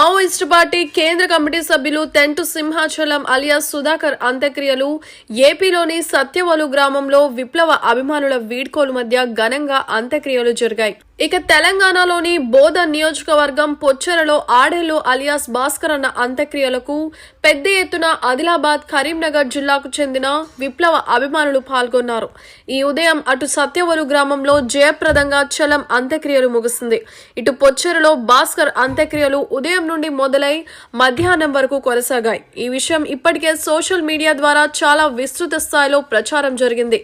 Maoist party కేంద్ర committee సభ్యులు Tentu Simhachalam alias Sudhakar అంత్యక్రియలు ఏపీలోని సత్యవలు గ్రామంలో విప్లవ అభిమానుల వీడ్కోలు మధ్య ఘనంగా అంత్యక్రియలు జరిగాయి. ఇక తెలంగాణలోని బోధ నియోజకవర్గం పొచ్చెరలో ఆడేలు అలియాస్ భాస్కర్ అన్న అంత్యక్రియలకు పెద్ద ఎత్తున ఆదిలాబాద్ కరీంనగర్ జిల్లాకు చెందిన విప్లవ అభిమానులు పాల్గొన్నారు. ఈ ఉదయం అటు సత్యవరు గ్రామంలో జయప్రదంగా చలం అంత్యక్రియలు ముగిసింది. ఇటు పొచ్చెరలో భాస్కర్ అంత్యక్రియలు ఉదయం నుండి మొదలై మధ్యాహ్నం వరకు కొనసాగాయి. ఈ విషయం ఇప్పటికే సోషల్ మీడియా ద్వారా చాలా విస్తృత స్థాయిలో ప్రచారం జరిగింది.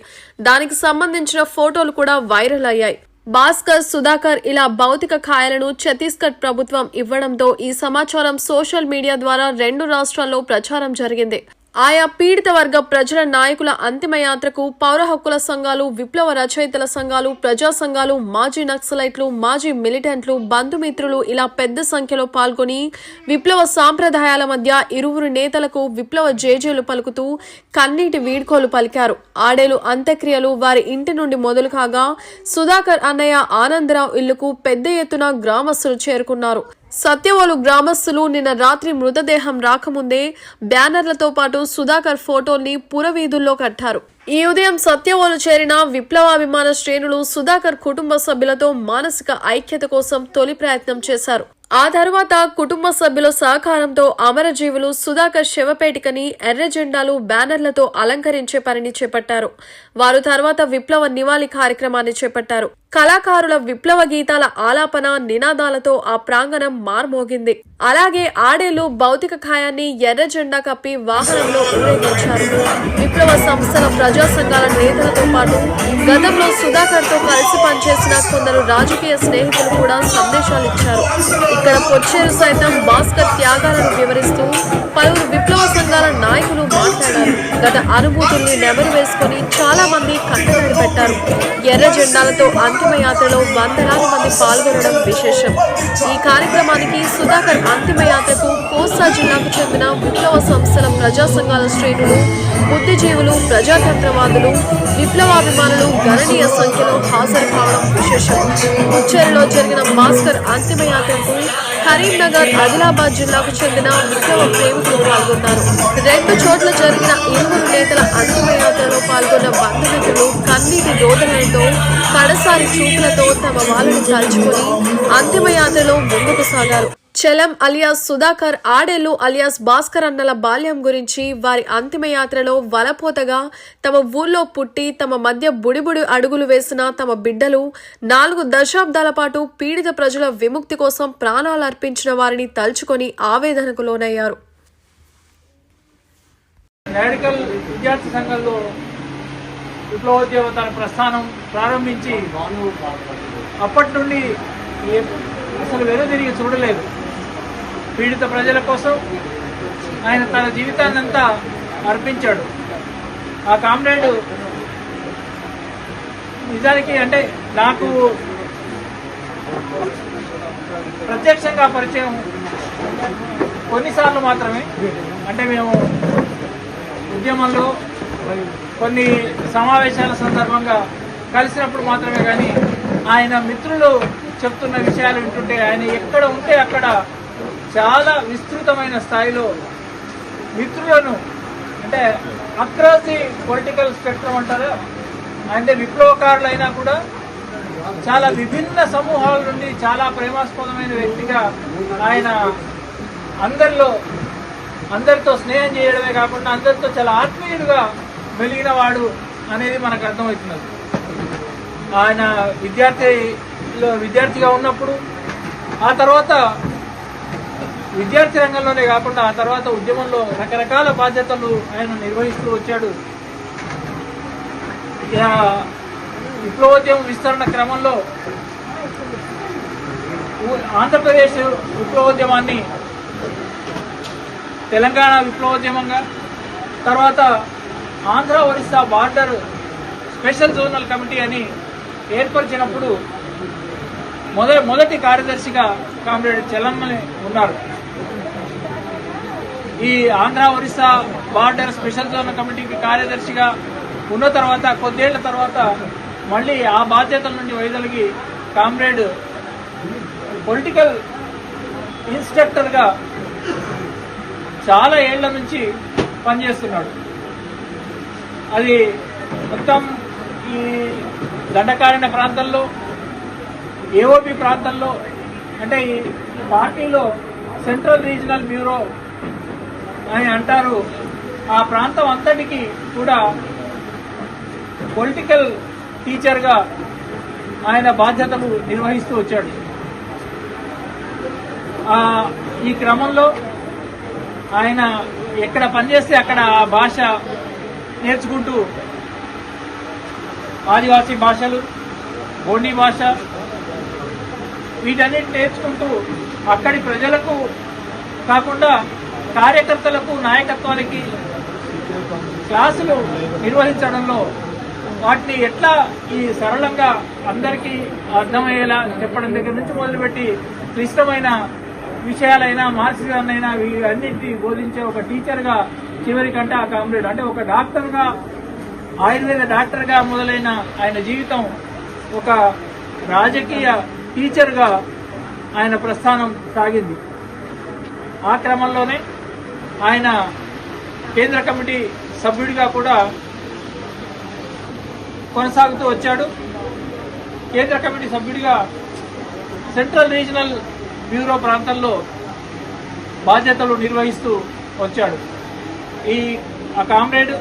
దానికి సంబంధించిన ఫోటోలు కూడా వైరల్ అయ్యాయి. భాస్కర్ సుధాకర్ ఇలా భౌతిక ఖాయాలను ఛత్తీస్గఢ్ ప్రభుత్వం ఇవ్వడంతో ఈ సమాచారం సోషల్ మీడియా ద్వారా రెండు రాష్ట్రాల్లో ప్రచారం జరిగింది. ఆయా పీడిత వర్గ ప్రజల నాయకుల అంతిమయాత్రకు పౌర హక్కుల సంఘాలు విప్లవ రచయితల సంఘాలు ప్రజా సంఘాలు మాజీ నక్సలైట్లు మాజీ మిలిటెంట్లు బంధుమిత్రులు ఇలా పెద్ద సంఖ్యలో పాల్గొని విప్లవ సాంప్రదాయాల మధ్య ఇరువురు నేతలకు విప్లవ జేజేలు పలుకుతూ కన్నీటి వీడ్కోలు పలికారు. ఆడేలు అంత్యక్రియలు వారి ఇంటి నుండి మొదలు కాగా సుధాకర్ అన్నయ్య ఆనందరావు ఇల్లుకు పెద్ద ఎత్తున గ్రామస్తులు చేరుకున్నారు. సత్యవలు గ్రామస్తులు నిన్న రాత్రి మృతదేహం రాకముందే బ్యానర్లతో పాటు సుధాకర్ ఫోటోల్ని పురవీధుల్లో కట్టారు. ఈ ఉదయం సత్యవోలు చేరిన విప్లవాభిమాన శ్రేణులు సుధాకర్ కుటుంబ సభ్యులతో మానసిక ఐక్యత కోసం తొలి ప్రయత్నం చేశారు. ఆ తర్వాత కుటుంబ సభ్యుల సహకారంతో అమరజీవులు సుధాకర్ శవపేటికని ఎర్ర జెండాలు బ్యానర్లతో అలంకరించే పనిని చేపట్టారు. వారు తర్వాత విప్లవ నివాళి కార్యక్రమాన్ని చేపట్టారు. కళాకారుల విప్లవ గీతాల ఆలాపన నినాదాలతో ఆ ప్రాంగణం మార్మోగింది. అలాగే ఆడేలు భౌతిక ఖాయాన్ని ఎర్ర జెండా కప్పి వాహనంలో ఊరేగించారు విప్లవ సంస్థల ప్రజా సంఘాల నేతలతో పాటు గతంలో సుధాకర్తో కలిసి పనిచేసిన కొందరు రాజకీయ స్నేహితులు కూడా సందేశాలు ఇచ్చారు. ఇక్కడ పొచ్చేరు సైతం భాస్కర్ త్యాగాలను వివరిస్తూ పలువురు విప్లవ సంఘాల నాయకులు మాట్లాడారు. గత అనుభూతుల్ని నెమరు వేసుకుని చాలా మంది కట్టడి పెట్టారు. ఎర్ర జెండాలతో అంతిమయాత్రలో వందలాది మంది పాల్గొనడం విశేషం. ఈ కార్యక్రమానికి సుధాకర్ అంతిమయాత్రకు కోస్తా జిల్లాకు చెందిన విప్లవ సంస్థల ప్రజా సంఘాల శ్రేణులు బుద్ధిజీవులు ప్రజాతంత్రవాదులు విప్లవాభిమానులు గణనీయ సంఖ్యలో హాజరు కావడం విశేషం. ఉచ్చేరిలో జరిగిన భాస్కర్ అంతిమయాత్రకు కరీంనగర్ ఆదిలాబాద్ జిల్లాకు చెందిన విప్లవ ప్రేమికులు పాల్గొన్నారు. రెండు చోట్ల జరిగిన ఇరువురు నేతల అంతిమయాత్రలో పాల్గొన్న బంధుమిత్రులు కన్నీటి రోదనలతో కడసారి చూపులతో తమ వాళ్ళను తలుచుకొని అంతిమయాత్రలో ముందుకు సాగారు. చలం అలియాస్ సుధాకర్ ఆడేలు అలియాస్ భాస్కర్ అన్నల బాల్యం గురించి వారి అంతిమయాత్రలో వలపోతగా తమ ఊళ్ళో పుట్టి తమ మధ్య బుడిబుడి అడుగులు వేసిన తమ బిడ్డలు నాలుగు దశాబ్దాల పాటు పీడిత ప్రజల విముక్తి కోసం ప్రాణాలు అర్పించిన వారిని తలుచుకొని ఆవేదనకు లోనయ్యారు. రాడికల్ విద్యార్థి సంఘంలో విప్లవోద్యమ తన ప్రస్థానం ప్రారంభించి అప్పటి నుండి అసలు వెనుదిరిగి చూడలేదు. పీడిత ప్రజల కోసం ఆయన తన జీవితాన్నంతా అర్పించాడు. ఆ కామ్రేడ్ నిజానికి అంటే నాకు ప్రత్యక్షంగా పరిచయం కొన్నిసార్లు మాత్రమే. అంటే మేము ఉద్యమంలో కొన్ని సమావేశాల సందర్భంగా కలిసినప్పుడు మాత్రమే కానీ ఆయన మిత్రులు చెప్తున్న విషయాలు వింటుంటే ఆయన ఎక్కడ ఉంటే అక్కడ చాలా విస్తృతమైన స్థాయిలో మిత్రులను అంటే అక్రాస్ ది పొలిటికల్ స్పెక్ట్రమ్ అంటారా? అంటే విప్లవకారులు అయినా కూడా చాలా విభిన్న సమూహాల నుండి చాలా ప్రేమాస్పదమైన వ్యక్తిగా ఆయన అందరిలో అందరితో స్నేహం చేయడమే కాకుండా అందరితో చాలా ఆత్మీయుడుగా వెలిగిన వాడు అనేది మనకు అర్థమవుతున్నది. ఆయన విద్యార్థిలో విద్యార్థిగా ఉన్నప్పుడు ఆ తర్వాత విద్యార్థి రంగంలోనే కాకుండా ఆ తర్వాత ఉద్యమంలో రకరకాల బాధ్యతలు ఆయన నిర్వహిస్తూ వచ్చాడు. విప్లవోద్యమం విస్తరణ క్రమంలో ఊ- ఆంధ్రప్రదేశ్ విప్లవోద్యమాన్ని తెలంగాణ విప్లవోద్యమంగా తర్వాత Andhra Orissa border special zonal committee అని ఏర్పరిచినప్పుడు మొదటి మొదటి కార్యదర్శిగా కామ్రేడ్ చెల్లమ్మని ఉన్నారు. ఈ Andhra Orissa border special zone కమిటీకి కార్యదర్శిగా ఉన్న తర్వాత కొద్దేళ్ళ తర్వాత మళ్ళీ ఆ బాధ్యతల నుండి వైదొలిగి కామ్రేడ్ పొలిటికల్ ఇన్స్ట్రక్టర్గా చాలా ఏళ్ళ నుంచి పనిచేస్తున్నాడు. అది మొత్తం ఈ దండకారణ్య ప్రాంతంలో ఏఓపి ప్రాంతంలో అంటే ఈ పార్టీలో సెంట్రల్ రీజనల్ బ్యూరో అని అంటారు. ఆ ప్రాంతం అంతటికి కూడా పొలిటికల్ టీచర్గా ఆయన బాధ్యతలు నిర్వహిస్తూ వచ్చాడు. ఆ, ఈ క్రమంలో ఆయన ఎక్కడ పనిచేస్తే అక్కడ ఆ భాష నేర్చుకుంటూ ఆదివాసీ భాషలు బోండీ భాష వీటన్నిటి నేర్చుకుంటూ అక్కడి ప్రజలకు కాకుండా కార్యకర్తలకు నాయకత్వానికి క్లాసులు నిర్వహించడంలో వాటిని ఎట్లా ఈ సరళంగా అందరికీ అర్థమయ్యేలా చెప్పడం దగ్గర నుంచి మొదలుపెట్టి క్లిష్టమైన విషయాలైనా మార్క్సిజాన్నైనా వీటన్నింటినీ బోధించే ఒక టీచర్గా చివరికంటే ఆ కామ్రేడ్. అంటే ఒక డాక్టర్గా ఆయుర్వేద డాక్టర్గా మొదలైన ఆయన జీవితం ఒక రాజకీయ టీచర్గా ఆయన ప్రస్థానం సాగింది. ఆ క్రమంలోనే ఆయన కేంద్ర కమిటీ సభ్యుడిగా కూడా కొనసాగుతూ వచ్చాడు. కేంద్ర కమిటీ సభ్యుడిగా సెంట్రల్ రీజనల్ బ్యూరో ప్రాంతంలో బాధ్యతలు నిర్వహిస్తూ వచ్చాడు. ఈ ఆ కామ్రేడ్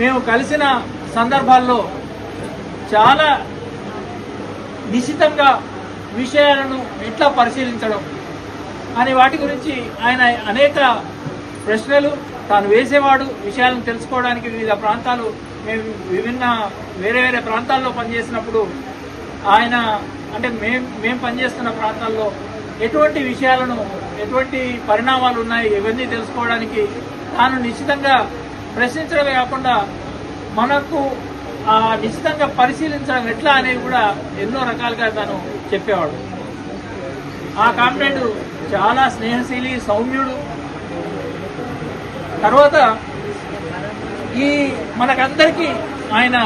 మేము కలిసిన సందర్భాల్లో చాలా నిశితంగా విషయాలను ఎట్లా పరిశీలించడం అనే వాటి గురించి ఆయన అనేక ప్రశ్నలు తాను వేసేవాడు విషయాలను తెలుసుకోవడానికి వివిధ ప్రాంతాలు మేము విభిన్న వేరే వేరే ప్రాంతాల్లో పనిచేసినప్పుడు ఆయన అంటే మేం మేము పనిచేస్తున్న ప్రాంతాల్లో ఎటువంటి విషయాలను ఎటువంటి పరిణామాలు ఉన్నాయి ఇవన్నీ తెలుసుకోవడానికి తాను నిశ్చితంగా ప్రశ్నించడమే కాకుండా మనకు నిశ్చితంగా పరిశీలించడం ఎట్లా అనేది కూడా ఎన్నో రకాలుగా తాను చెప్పేవాడు. ఆ కామ్రేడ్ చాలా స్నేహశీలి సౌమ్యుడు తర్వాత ఈ మనకందరికీ ఆయన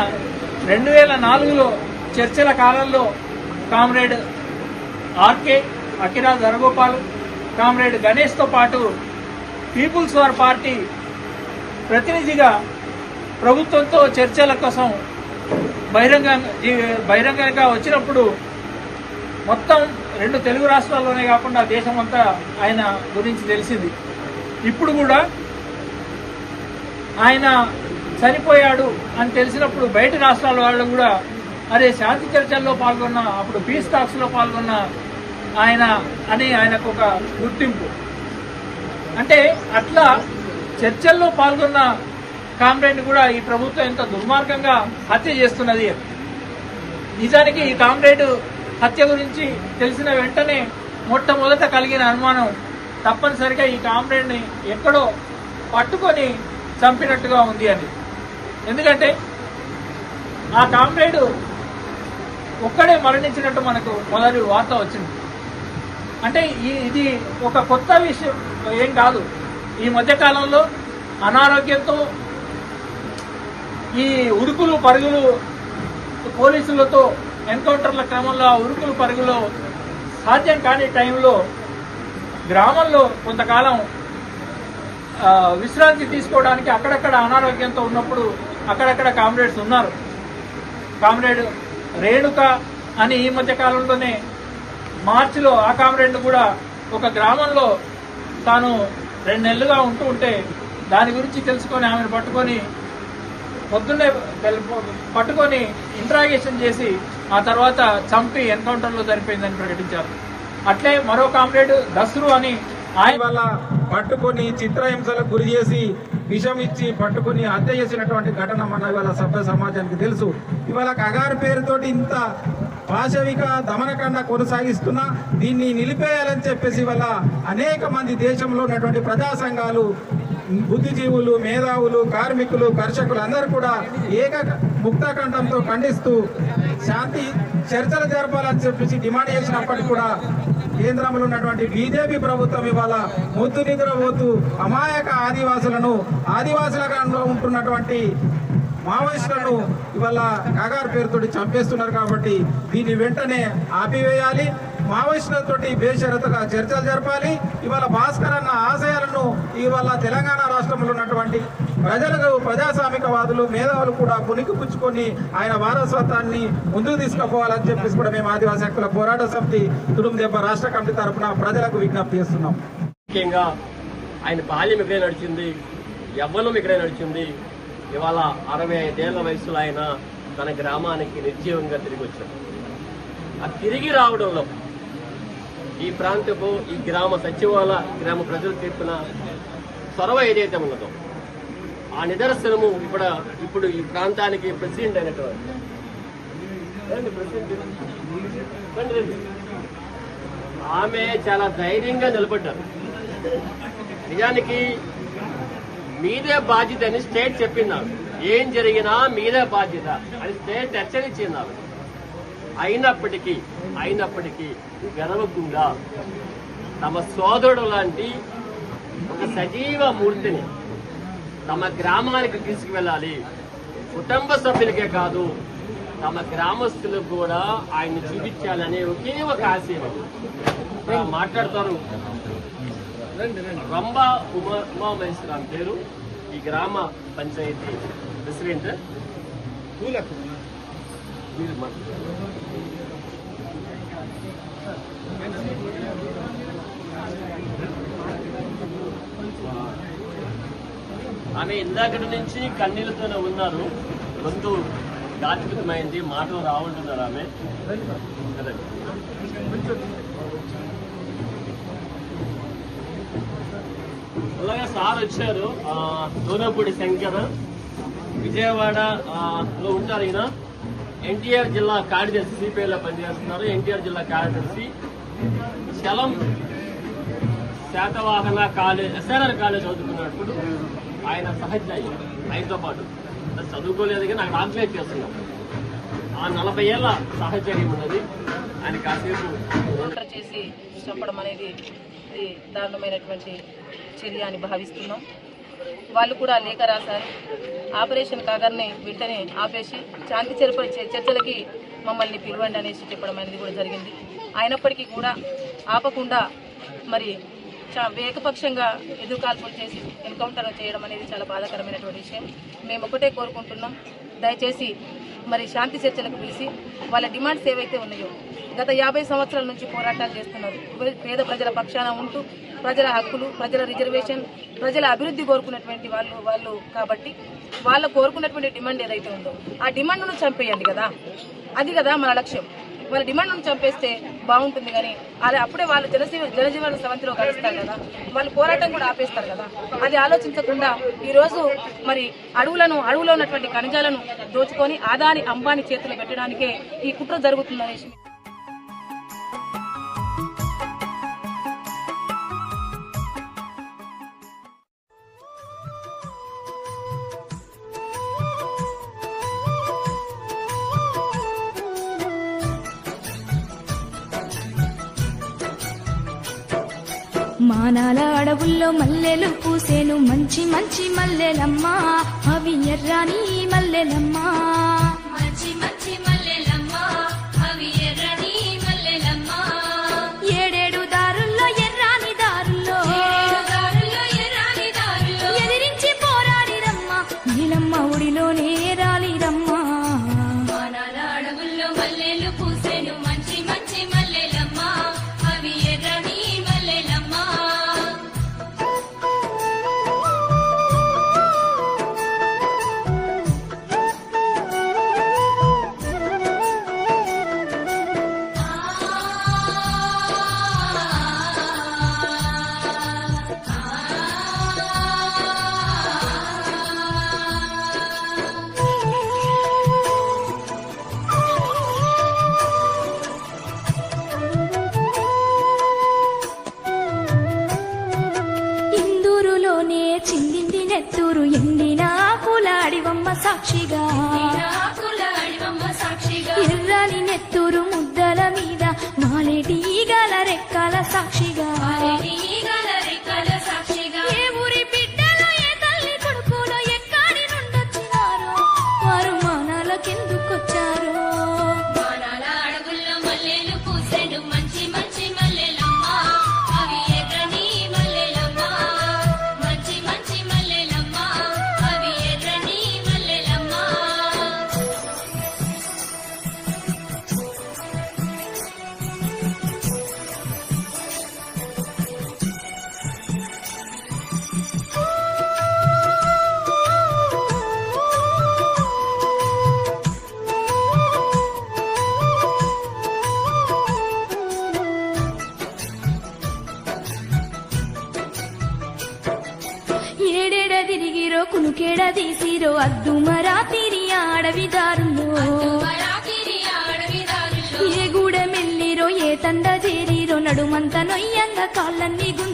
రెండు వేల నాలుగులో చర్చల కాలంలో కామ్రేడ్ ఆర్కే అఖిరా ధరగోపాల్ కామ్రేడ్ గణేష్తో పాటు పీపుల్స్ వార్ పార్టీ ప్రతినిధిగా ప్రభుత్వంతో చర్చల కోసం బహిరంగ బహిరంగంగా వచ్చినప్పుడు మొత్తం రెండు తెలుగు రాష్ట్రాల్లోనే కాకుండా దేశమంతా ఆయన గురించి తెలిసింది. ఇప్పుడు కూడా ఆయన చనిపోయాడు అని తెలిసినప్పుడు బయట రాష్ట్రాల వాళ్ళు కూడా అరే శాంతి చర్చల్లో పాల్గొన్న అప్పుడు పీస్ టాక్స్లో పాల్గొన్న ఆయన అని ఆయనకు ఒక గుర్తింపు. అంటే అట్లా చర్చల్లో పాల్గొన్న కామ్రేడ్ కూడా ఈ ప్రభుత్వం ఎంత దుర్మార్గంగా హత్య చేస్తున్నది. నిజానికి ఈ కామ్రేడ్ హత్య గురించి తెలిసిన వెంటనే మొట్టమొదట కలిగిన అనుమానం తప్పనిసరిగా ఈ కామ్రేడ్ని ఎక్కడో పట్టుకొని చంపినట్టుగా ఉంది అని. ఎందుకంటే ఆ కామ్రేడ్ ఒక్కడే మరణించినట్టు మనకు మొదటి వార్త వచ్చింది. అంటే ఇది ఒక కొత్త విషయం ఏం కాదు. ఈ మధ్యకాలంలో అనారోగ్యంతో ఈ ఉరుకులు పరుగులు పోలీసులతో ఎన్కౌంటర్ల క్రమంలో ఆ ఉరుకులు పరుగులో సాధ్యం కాని టైంలో గ్రామంలో కొంతకాలం విశ్రాంతి తీసుకోవడానికి అక్కడక్కడ అనారోగ్యంతో ఉన్నప్పుడు అక్కడక్కడ కామ్రేడ్స్ ఉన్నారు. కామ్రేడ్ రేణుక అని ఈ మధ్య కాలంలోనే మార్చిలో ఆ కామ్రేడ్ కూడా ఒక గ్రామంలో తాను రెండు నెలలుగా ఉంటూ ఉంటే దాని గురించి తెలుసుకొని ఆమెను పట్టుకొని పొద్దున్నే పట్టుకొని ఇంట్రాగేషన్ చేసి ఆ తర్వాత చంపి ఎన్కౌంటర్లో సరిపోయిందని ప్రకటించారు. అట్లే మరో కామ్రేడ్ దస్రు అని ఆయన వల్ల పట్టుకొని చిత్రహింసలకు గురి చేసి విషం ఇచ్చి పట్టుకొని హత్య చేసినటువంటి ఘటన మన ఇవాళ సభ్య సమాజానికి తెలుసు. ఇవాళ కగారు పేరుతోటి ఇంత పాశవిక దమనకండ కొనసాగిస్తున్నా దీన్ని నిలిపేయాలని చెప్పేసి ఇవాళ అనేక మంది దేశంలో ఉన్నటువంటి ప్రజా సంఘాలు బుద్ధిజీవులు మేధావులు కార్మికులు కర్షకులు అందరూ కూడా ఏక ముక్తాఖండంతో ఖండిస్తూ శాంతి చర్చలు జరపాలని చెప్పేసి డిమాండ్ చేసినప్పటికీ కూడా కేంద్రంలో ఉన్నటువంటి బీజేపీ ప్రభుత్వం ఇవాళ ముద్దు నిద్ర పోతూ అమాయక ఆదివాసులను ఆదివాసుల ఉంటున్నటువంటి మావోయిస్టులను ఇవాళ కాగారు పేరుతోటి చంపేస్తున్నారు కాబట్టి దీన్ని వెంటనే ఆపివేయాలి. మావోయిస్టులతోటి బేషరతుగా చర్చలు జరపాలి. ఇవాళ భాస్కర్ అన్న ఆశయాలను ఇవాళ తెలంగాణ రాష్ట్రంలో ఉన్నటువంటి ప్రజలకు ప్రజాస్వామికవాదులు మేధావులు కూడా పునికి పుచ్చుకొని ఆయన వారసత్వాన్ని ముందుకు తీసుకుపోవాలని చెప్పేసి కూడా మేము ఆదివాసీ హక్కుల పోరాట సమితి తుడుం దెబ్బ రాష్ట్ర కమిటీ తరఫున ప్రజలకు విజ్ఞప్తి చేస్తున్నాం. ముఖ్యంగా ఆయన బాల్యం ఇక్కడే నడిచింది యవ్వనం ఇక్కడే నడిచింది. ఇవాళ అరవై ఐదేళ్ళ వయసులో ఆయన తన గ్రామానికి నిర్జీవంగా తిరిగి వచ్చాడు ఆ తిరిగి రావడంలో ఈ ప్రాంతపు ఈ గ్రామ సచివాలయ గ్రామ ప్రజలు తీర్పిన చొరవ ఏదైతే ఉన్నదో ఆ నిదర్శనము ఇప్పుడు ఇప్పుడు ఈ ప్రాంతానికి ప్రెసిడెంట్ అయినటువంటి ఆమె చాలా ధైర్యంగా నిలబడ్డారు. నిజానికి మీదే బాధ్యత అని స్టేట్ చెప్పిందారు ఏం జరిగినా మీదే బాధ్యత అని స్టేట్ హెచ్చరించిందారు అయినప్పటికీ అయినప్పటికీ గర్వకుండా తమ సోదరుడు లాంటి ఒక సజీవ మూర్తిని తమ గ్రామానికి తీసుకువెళ్ళాలి. కుటుంబ సభ్యులకే కాదు తమ గ్రామస్తులకు కూడా ఆయన్ని చూపించాలనే ఒకే ఒక ఆశయం. మాట్లాడతారు రంభ ఉమా ఉమామహేశ్వరం పేరు ఈ గ్రామ పంచాయతీ ప్రెసిడెంట్. మీరు. ఆమె ఇందాకటి నుంచి కన్నీళ్ళతోనే ఉన్నారు. గొంతు దాచిపితమైంది మాటలు రావుంటున్నారు ఆమె. కదండి అలాగే సార్ వచ్చారు. ఆ, దూనపూడి శంకర్ విజయవాడ లో ఉంటారు ఈయన. ఎన్టీఆర్ జిల్లా కార్యదర్శి సిపిఐలో పనిచేస్తున్నారు. ఎన్టీఆర్ జిల్లా కార్యదర్శి శలం శాతవాహన కాలేజ్ ఎస్ఆర్ఆర్ కాలేజ్ చదువుకున్నప్పుడు ఆయన సహజాయి ఆయనతో పాటు. చదువుకోలేదు కానీ నాకు ట్రాన్స్లేట్ చేస్తున్నాను ఆ నలభై ఏళ్ళ సహచర్యం ఉన్నది. ఆయన కాసేపు చేసి చెప్పడం అనేది ఇది దారుణమైనటువంటి చర్య అని భావిస్తున్నాం. వాళ్ళు కూడా లేఖ రాశారు. ఆపరేషన్ కాగానే వెంటనే ఆపేసి శాంతి చర్ప చర్చలకి మమ్మల్ని పిలవండి అనేసి చెప్పడం అనేది కూడా జరిగింది. అయినప్పటికీ కూడా ఆపకుండా మరి ఏకపక్షంగా ఎదురుకాల్పులు చేసి ఎన్కౌంటర్ చేయడం అనేది చాలా బాధాకరమైనటువంటి విషయం. మేము ఒకటే కోరుకుంటున్నాం. దయచేసి మరి శాంతి చర్చలకు పిలిచి వాళ్ళ డిమాండ్స్ ఏవైతే ఉన్నాయో గత యాభై సంవత్సరాల నుంచి పోరాటాలు చేస్తున్నారు. పేద ప్రజల పక్షాన ఉంటూ ప్రజల హక్కులు ప్రజల రిజర్వేషన్ ప్రజల అభివృద్ధి కోరుకున్నటువంటి వాళ్ళు వాళ్ళు కాబట్టి వాళ్ళ కోరుకున్నటువంటి డిమాండ్ ఏదైతే ఉందో ఆ డిమాండ్ను చంపేయండి కదా. అది కదా మన లక్ష్యం. వాళ్ళ డిమాండ్ను చంపేస్తే బాగుంటుంది కానీ అది అప్పుడే వాళ్ళు జనజీవ జనజీవన సవంతిలో కలుస్తారు కదా. వాళ్ళు పోరాటం కూడా ఆపేస్తారు కదా. అది ఆలోచించకుండా ఈరోజు మరి అడవులను అడవులో ఉన్నటువంటి ఖనిజాలను దోచుకొని ఆదాని అంబాని చేతులు పెట్టడానికే ఈ కుట్ర జరుగుతుందనేసి మానాల అడవుల్లో మల్లెలు పూసేను. మంచి మంచి మల్లెలమ్మా. అవి ఎర్రాని మల్లెలమ్మా. ఈగల రెక్కల సాక్షి అద్దుమరా తిరి ఆడవిదారులు ఏ గూడెమెల్లిరో ఏ తండ చేరిరో నడుమంత నొయ్యంగా కాళ్ళన్నీ గుంజ